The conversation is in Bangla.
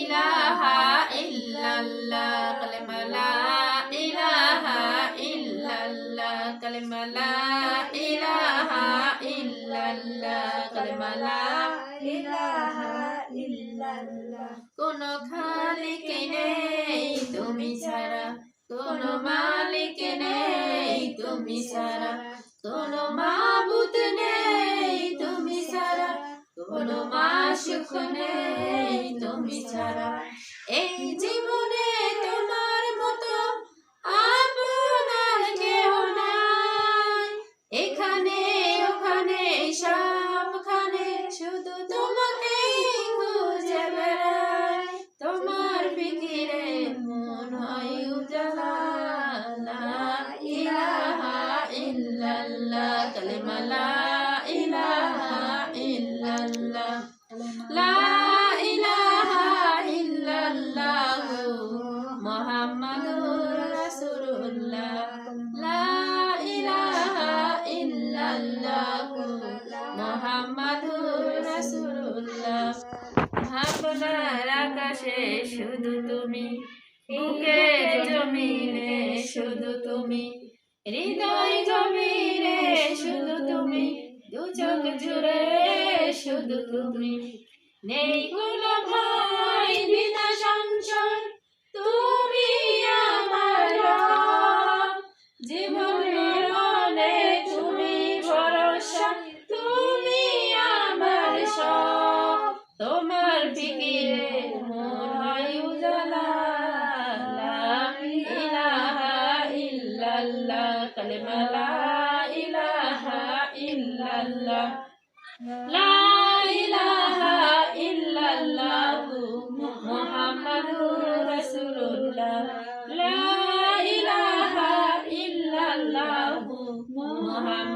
ইলাহা ইল্লাল্লাহ কালেমা ইলাহা ইল্লাল্লাহ কালেমা ইলাহা ইল্লাল্লাহ কালেমা লা ইলাহা ইল্লাল্লাহ। কোন খালিক নেই তুমি ছাড়া, কোন মালিক নেই তুমি ছাড়া, কোন মাবুদ নেই তুমি ছাড়া, কোন মাসুক নেই শুধু তোমাকে খুঁজে বেড়াই। তোমার ফিকিরে মন হয় উজালা। ইলাহা ইল্লাল্লাহ, কালিমা লা ইলাহা ইল্লাল্লাহ। লা ইলাহা ইল্লাল্লাহ, মুহাম্মাদুর মুহাম্মাদুর রাসূলুল্লাহ ভাবনার আকাশে শুধু তুমি, বুকে জমিনে শুধু তুমি, হৃদয় জমিনে শুধু তুমি দু চোখ জুড়ে শুধু তুমি। নেই কোনো ভয়, বিনা সংশয় কালেমা লা ইলাহা ইল্লাল্লাহ লা ইলাহা ইল্লাল্লাহ মুহাম্মাদুর রাসূলুল্লাহ। লা ইলাহা ইল্লাল্লাহ মুহাম্মাদুর